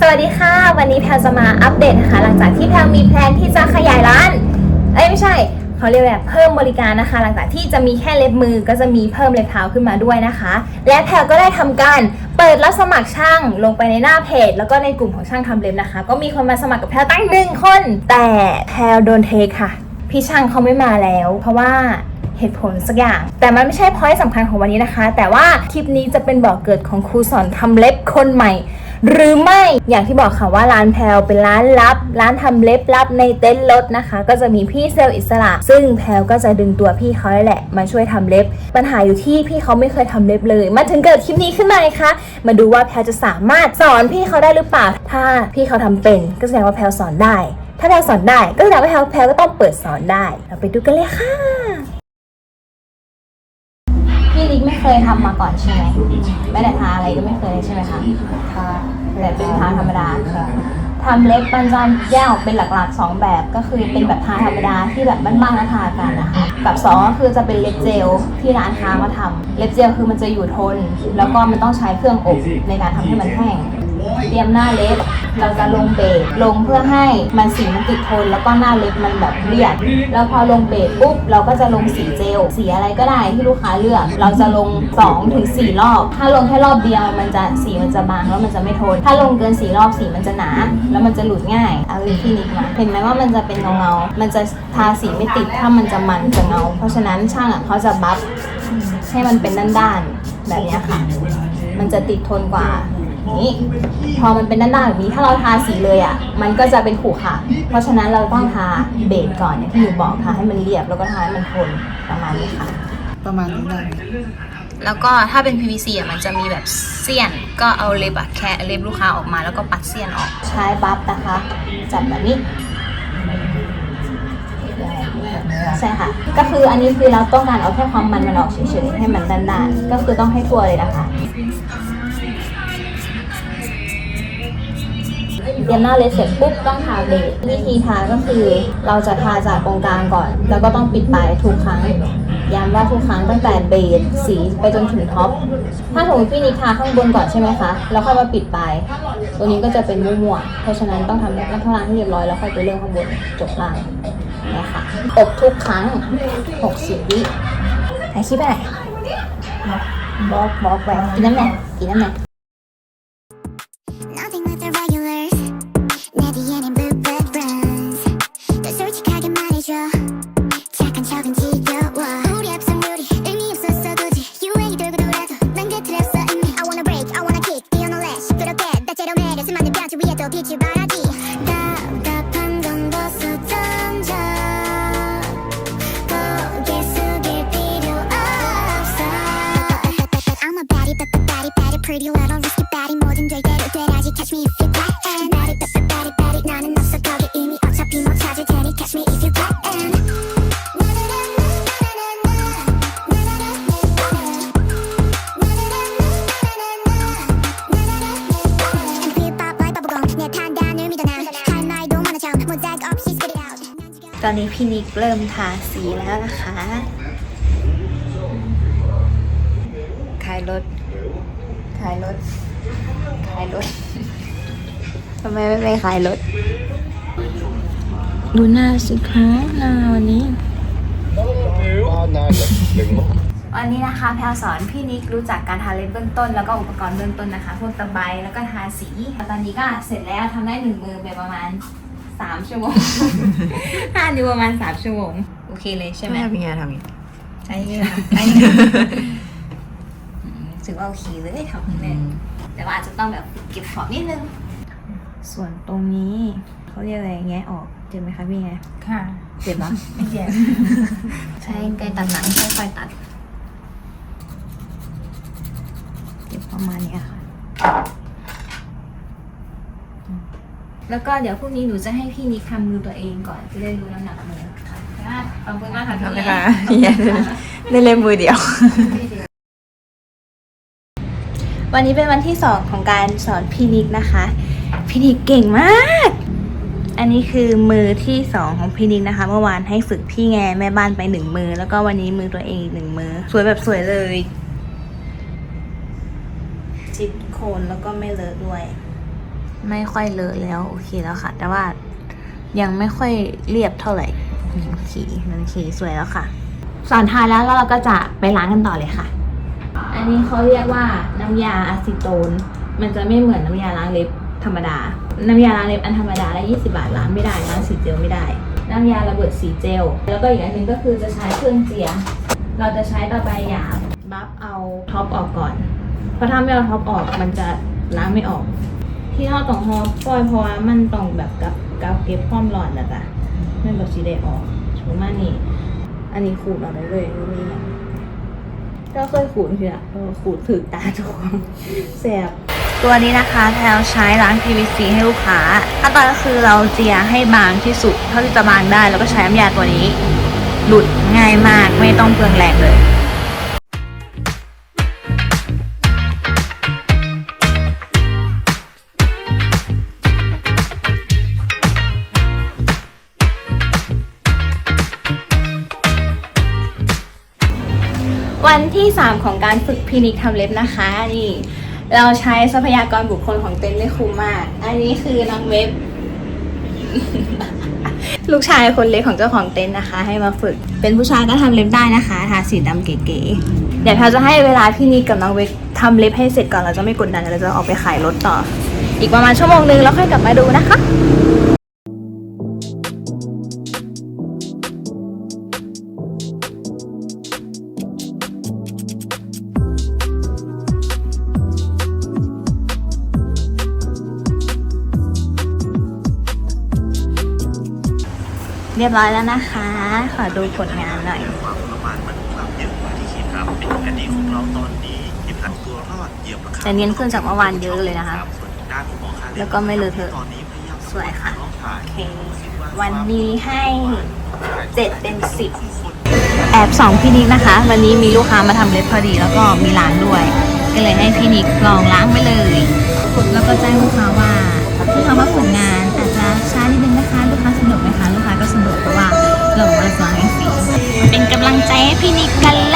สวัสดีค่ะ วันนี้แพลจะมาอัปเดตนะคะหลังจากที่แพลมีแพลนที่จะขยายร้าน เอ้ยไม่ใช่เขาเรียกแบบเพิ่มบริการนะคะ หลังจากที่จะมีแค่เล็บมือก็จะมีเพิ่มเล็บเท้าขึ้นมาด้วยนะคะ และแพลก็ได้ทำการเปิดรับสมัครช่างลงไปในหน้าเพจ แล้วก็ในกลุ่มของช่างทำเล็บนะคะ ก็มีคนมาสมัครกับแพลตั้งหนึ่งคน แต่แพลโดนเทคค่ะ พี่ช่างเขาไม่มาแล้ว เพราะว่าเหตุผลสักอย่าง แต่มันไม่ใช่พอยต์สำคัญของวันนี้นะคะ แต่ว่าคลิปนี้จะเป็นบอกเกิดของครูสอนทำเล็บคนใหม่ หรือไม่อย่างที่บอกค่ะว่าร้านแพลวเป็นร้านลับ ร้านทำเล็บลับในเต็นท์รถนะคะ ก็จะมีพี่เซลล์อิสระ ซึ่งแพลวก็จะดึงตัวพี่เขาแหละ มาช่วยทำเล็บ ปัญหาอยู่ที่พี่เขาไม่เคยทำเล็บเลย มาถึงเกิดคลิปนี้ขึ้นมาเลยคะมาดูว่าแพลวจะสามารถสอนพี่เขาได้หรือเปล่า ถ้าพี่เขาทำเป็น ก็แสดงว่าแพลวสอนได้ ถ้าแพลวสอนได้ ก็แสดงว่าแพลวแพลวก็ต้องเปิดสอนได้ เราไปดูกันเลยค่ะ พี่ลิกไม่เคยทำมาก่อนใช่ไหมไม่ได้ทาอะไรก็ไม่เคยใช่ไหมคะทา แต่เป็นทาธรรมดาทำเล็บมันจะแยกออกเป็นหลักๆ 2 แบบก็คือเป็นแบบทาธรรมดาที่แบบบ้านๆแล้วทากันนะคะกับสองก็คือจะเป็นเล็บเจลที่ร้านค้ามาทำเล็บเจลคือมันจะอยู่ทน แล้วก็มันต้องใช้เครื่องอบในการทำให้มันแห้ง เตรียมหน้าเล็บ เราจะลงเบสลงเพื่อให้มันสีมันติดทน แล้วก็หน้าเล็บมันแบบเรียบแล้วพอลงเบสปุ๊บเราก็จะลงสีเจล สีอะไรก็ได้ที่ลูกค้าเลือก เราจะลง2ถึง4รอบ ถ้าลงแค่รอบเดียวมันจะสีมันจะบางแล้วมันจะไม่ทน ถ้าลงเกินสีรอบสีมันจะหนา แล้วมันจะหลุดง่ายเอาลิปที่นิกมาเห็นไหมว่ามันจะเป็นเงาเงา มันจะทาสีไม่ติดถ้ามันจะมันจะเงา เพราะฉะนั้นช่างอะเขาจะบัฟให้มันเป็นด้านๆแบบนี้ค่ะ มันจะติดทนกว่า นี้ พอมันเป็นด้านๆแบบนี้ถ้าเราทาสีเลยอะ มันก็จะเป็นขรุขระเพราะฉะนั้นเราต้องทาเบสก่อนอย่างที่หนูบอกทาให้มันเรียบแล้วก็ทาให้มันทนประมาณนี้ค่ะ ประมาณนี้ได้แล้วก็ถ้าเป็น PVC อะมันจะมีแบบเสี้ยน ก็เอาเล็บอะแคะเล็บลูกค้าออกมาแล้วก็ปัดเสี้ยนออก ใช้บัฟนะคะ จับแบบนี้ใช่ค่ะ ก็คืออันนี้คือเราต้องการเอาแค่ความมันมันออกเฉยๆให้มันด้านๆก็คือต้องให้ทั่วเลยนะคะ เตรียมหน้าเลสเสร็จปุ๊บต้องทาเบสวิธีทาก็คือ เราจะทาจากตรงกลางก่อน แล้วก็ต้องปิดปลายทุกครั้งย้ำว่าทุกครั้งตั้งแต่เบสสีไปจนถึงท็อป ถ้าสมมติพี่นิกทาข้างบนก่อนใช่ไหมคะ แล้วค่อยมาปิดปลาย ตัวนี้ก็จะเป็นมั่วๆเพราะฉะนั้นต้องทำน้ำข้างล่างให้เรียบร้อยแล้วค่อยไปเรื่องข้างบนจบล่างนะคะอบทุกครั้ง 60 วิถ่ายคลิปไปไหนบล็อกบล็อกไปกินน้ำแน่กินน้ำแน่ อนนี้พี่นิกเริ่มทาสีแล้วนะคะขายรถขายรถขายรถทำไมไม่ไปขายรถ ดูหน้าสิคะหน้าวันนี้ วันนี้นะคะแพลวสอนพี่นิกรู้จักการทาเล็บเบื้องต้น แล้วก็อุปกรณ์เบื้องต้นนะคะ พวกตะไบแล้วก็ทาสี ตอนนี้ก็เสร็จแล้วทำได้หนึ่งมือไปประมาณ สามชั่วโมงทานิ้วประมาณสามชั่วโมง โอเคเลยใช่ไหมแม่เป็นไงทำอย่างนี้ใช่เลยค่ะถือว่าโอเคเลยทำเลยแต่ว่าอาจจะต้องแบบเก็บของนิดนึง ส่วนตรงนี้เขาเรียกอะไรแงะออกเจ็บไหมคะพี่แงค่ะเจ็บปะไม่เจ็บใช้ไกลตัดหนังค่อยๆตัดเก็บประมาณเนี้ยค่ะ แล้วก็เดี๋ยวพรุ่งนี้หนูจะให้พี่นิกทำมือตัวเองก่อนจะได้รู้น้ำหนักมือค่ะขอบคุณมากค่ะทำเลพี่ยค่ะได้เล่มมือเดียว วันนี้เป็นวันที่สองของการสอนพี่นิกนะคะพี่นิกเก่งมาก อันนี้คือมือที่สองของพี่นิกนะคะ เมื่อวานให้ฝึกพี่แงแม่บ้านไปหนึ่งมือ แล้วก็วันนี้มือตัวเองอีกหนึ่งมือ สวยแบบสวยเลย จิตโคนแล้วก็ไม่เลอะด้วย ไม่ค่อยเลอะแล้วโอเคแล้วค่ะ แต่ว่ายังไม่ค่อยเรียบเท่าไหร่โอเคโอเคสวยแล้วค่ะ สอนทาแล้วแล้วเราก็จะไปล้างกันต่อเลยค่ะ อันนี้เขาเรียกว่าน้ำยาอะซิโตน มันจะไม่เหมือนน้ำยาล้างเล็บธรรมดา น้ำยาล้างเล็บอันธรรมดาละ20 บาทล้างไม่ได้ล้างสีเจลไม่ได้ น้ำยาระเบิดสีเจล แล้วก็อีกอันนึงก็คือจะใช้เครื่องเจีย เราจะใช้ต่อไปหยาบบัฟเอาท็อปออกก่อน เพราะถ้าไม่เอาท็อปออกมันจะล้างไม่ออก ที่เราต้องฮอปล่อยเพราะว่ามันต้องแบบกับกับเก็บความร้อนนะจ๊ะไม่แบบสีได้ออกประมาณนี้อันนี้ขูดออกได้เลยไม่มีอย่างก็เคยขูดคืออะเออขูดถึกตาทุกคนแสบตัวนี้นะคะแพลวใช้ล้าง PVC ให้ลูกค้าขั้นตอนก็คือเราเจียให้บางที่สุด เท่าที่จะบางได้แล้วก็ใช้น้ำยาตัวนี้ หลุดง่ายมากไม่ต้องเปลืองแรงเลย วันที่ 3 ของการฝึกพินิกทำเล็บนะคะนี่เราใช้ทรัพยากรบุคคลของเต็นท์ได้คุ้มมาก อันนี้คือน้องเว็บ ลูกชายคนเล็กของเจ้าของเต็นท์นะคะ ให้มาฝึก เป็นผู้ชายก็ทำเล็บได้นะคะทาสีดำเก๋ๆเดี๋ยวแพลจะให้เวลาพี่นิกกับน้องเว็บทำเล็บให้เสร็จก่อนเราจะไม่กดดันเราจะออกไปขายรถต่อ อีกประมาณชั่วโมงนึงแล้วค่อยกลับมาดูนะคะ เรียบร้อยแล้วนะคะ ขอดูผลงานหน่อยความประมาณมันความเยอะกว่าที่คิดครับเป็นคดีของเราตอนนี้ที่ผ่านตัวรอดเหยียบราคาแต่เนียนขึ้นจากเมื่อวานเยอะเลยนะคะส่วนด้านของหมอค่าแล้วก็ไม่เลอะเทอะตอนนี้พยายามสวยค่ะลองถ่ายโอเควันนี้ให้เจ็ดเป็นสิบแอบสองพี่นิกนะคะ วันนี้มีลูกค้ามาทำเล็บพอดีแล้วก็มีล้างด้วย ก็เลยให้พี่นิกลองล้างไปเลยแล้วก็แจ้งลูกค้าว่าลูกค้าว่าผลงานอาจจะช้านิดนึง ว่าเราบอกว่าเราจะล้างสีเป็นกำลังใจให้พี่นิกกันเลย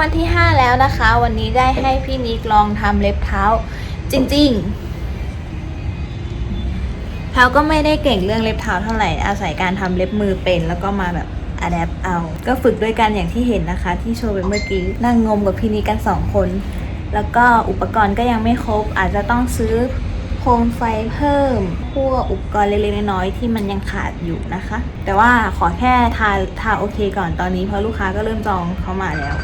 วันนี้วันที่ 5 แล้วนะคะ วันนี้ได้ให้พี่นิกลองทำเล็บเท้า จริงๆแพลก็ไม่ได้เก่งเรื่องเล็บเท้าเท่าไหร่อาศัยการทำเล็บมือเป็นแล้วก็มาแบบอัดแอปเอา ก็ฝึกด้วยกันอย่างที่เห็นนะคะ ที่โชว์ไปเมื่อกี้นั่งงมกับพี่นิกกันสองคน แล้วก็อุปกรณ์ก็ยังไม่ครบ อาจจะต้องซื้อโคมไฟเพิ่ม พวกอุปกรณ์เล็กๆน้อยๆที่มันยังขาดอยู่นะคะ แต่ว่าขอแค่ทาทาโอเคก่อนตอนนี้เพราะลูกค้าก็เริ่มจองเข้ามาแล้ว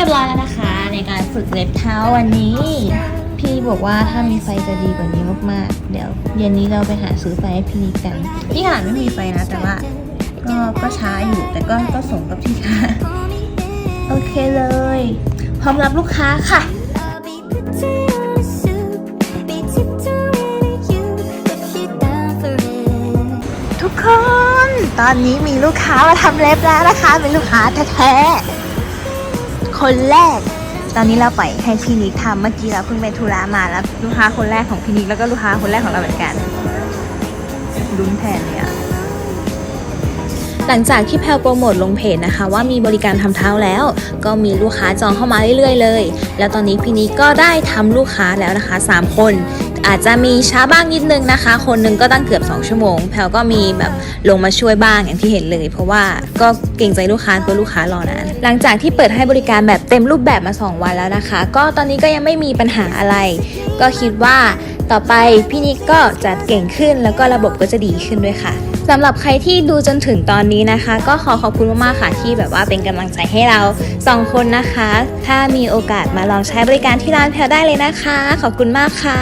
รียบร้อยแล้วนะคะ ในการฝึกเล็บเท้าวันนี้ พี่บอกว่าถ้ามีไฟจะดีกว่านี้มากๆ เดี๋ยวเย็นนี้เราไปหาซื้อไฟให้พี่นิกกันนี่ขนาดไม่มีไฟนะ แต่ว่าก็ก็ช้าอยู่แต่ก็ก็สมกับที่ช้าโอเคเลย พร้อมรับลูกค้าค่ะทุกคนตตอนนี้มีลูกค้ามาทำเล็บแล้วนะคะ เป็นลูกค้าแท้ๆ คนแรก ตอนนี้เราปล่อยให้พี่นิกทำเมื่อกี้เราเพิ่งไปธุระมาแล้วลูกค้าคนแรกของพี่นิกแล้วก็ลูกค้าคนแรกของเราเหมือนกันลุ้นแทนเลยอะหลังจากที่แพลโปรโมทลงเพจนะคะ ว่ามีบริการทำเท้าแล้ว ก็มีลูกค้าจองเข้ามาเรื่อยๆเลย แล้วตอนนี้พี่นิกก็ได้ทำลูกค้าแล้วนะคะ 3 คน อาจจะมีช้าบ้างนิดนึงนะคะ คนหนึงก็ตั้งเกือบ 2 ชั่วโมง แพลก็มีแบบลงมาช่วยบ้างอย่างที่เห็นเลย เพราะว่าก็เก่งใจลูกค้ากลัวลูกค้ารอนาน หลังจากที่เปิดให้บริการแบบเต็มรูปแบบมา 2 วันแล้วนะคะ ก็ตอนนี้ก็ยังไม่มีปัญหาอะไร ก็คิดว่าต่อไปพี่นิกก็จะเก่งขึ้นแล้วก็ระบบก็จะดีขึ้นด้วยค่ะ สำหรับใครที่ดูจนถึงตอนนี้นะคะ ก็ขอขอบคุณมากๆค่ะที่แบบว่าเป็นกำลังใจให้เราสองคนนะคะ ถ้ามีโอกาสมาลองใช้บริการที่ร้านแพลได้เลยนะคะ ขอบคุณมากค่ะ